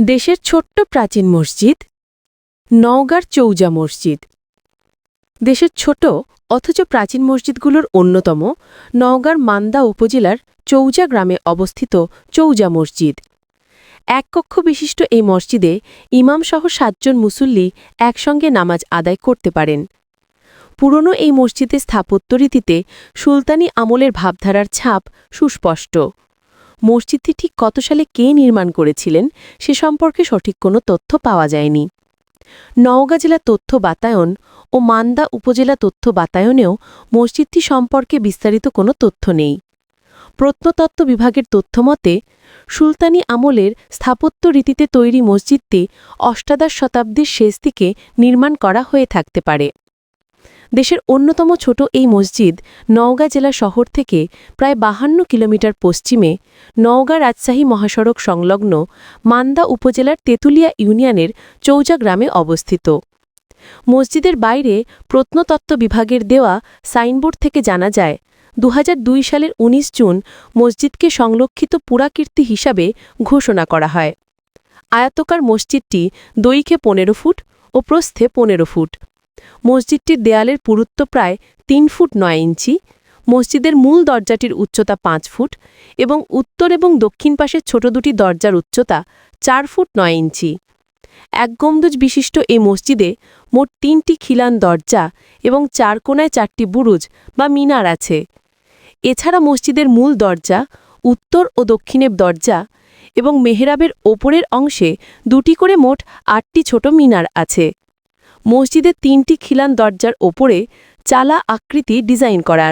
দেশের ছোট্ট প্রাচীন মসজিদ, নওগাঁর চৌজা মসজিদ। দেশের ছোট অথচ প্রাচীন মসজিদগুলোর অন্যতম নওগাঁর মান্দা উপজেলার চৌজা গ্রামে অবস্থিত চৌজা মসজিদ। এক কক্ষ বিশিষ্ট এই মসজিদে ইমামসহ সাতজন মুসল্লি একসঙ্গে নামাজ আদায় করতে পারেন। পুরনো এই মসজিদের স্থাপত্য রীতিতে সুলতানি আমলের ভাবধারার ছাপ সুস্পষ্ট। মসজিদটি ঠিক কত সালে কে নির্মাণ করেছিলেন সে সম্পর্কে সঠিক কোনো তথ্য পাওয়া যায়নি। নওগাঁ জেলা তথ্য বাতায়ন ও মান্দা উপজেলা তথ্য বাতায়নেও মসজিদটি সম্পর্কে বিস্তারিত কোনো তথ্য নেই। প্রত্নতত্ত্ব বিভাগের তথ্যমতে সুলতানি আমলের স্থাপত্য রীতিতে তৈরি মসজিদটি অষ্টাদশ শতাব্দীর শেষ দিকে নির্মাণ করা হয়ে থাকতে পারে। দেশের অন্যতম ছোট এই মসজিদ নওগাঁ জেলা শহর থেকে প্রায় বাহান্ন কিলোমিটার পশ্চিমে নওগাঁ রাজশাহী মহাসড়ক সংলগ্ন মান্দা উপজেলার তেঁতুলিয়া ইউনিয়নের চৌজা গ্রামে অবস্থিত। মসজিদের বাইরে প্রত্নতত্ত্ব বিভাগের দেওয়া সাইনবোর্ড থেকে জানা যায় দু হাজার দুই সালের ১৯ জুন মসজিদকে সংরক্ষিত পুরাকীর্তি হিসাবে ঘোষণা করা হয়। আয়াতকার মসজিদটি দৈর্ঘ্যে পনেরো ফুট ও প্রস্থে পনেরো ফুট। মসজিদটির দেয়ালের পুরুত্ব প্রায় তিন ফুট নয় ইঞ্চি, মসজিদের মূল দরজাটির উচ্চতা পাঁচ ফুট এবং উত্তর এবং দক্ষিণ পাশের ছোট দুটি দরজার উচ্চতা চার ফুট নয় ইঞ্চি। এক গম্বুজ বিশিষ্ট এই মসজিদে মোট তিনটি খিলান দরজা এবং চার কোনায় চারটি বুরুজ বা মিনার আছে। এছাড়া মসজিদের মূল দরজা, উত্তর ও দক্ষিণের দরজা এবং মেহরাবের ওপরের অংশে দুটি করে মোট আটটি ছোট মিনার আছে। মসজিদের তিনটি খিলান দরজার ওপরে চালা আকৃতি ডিজাইন করা আছে।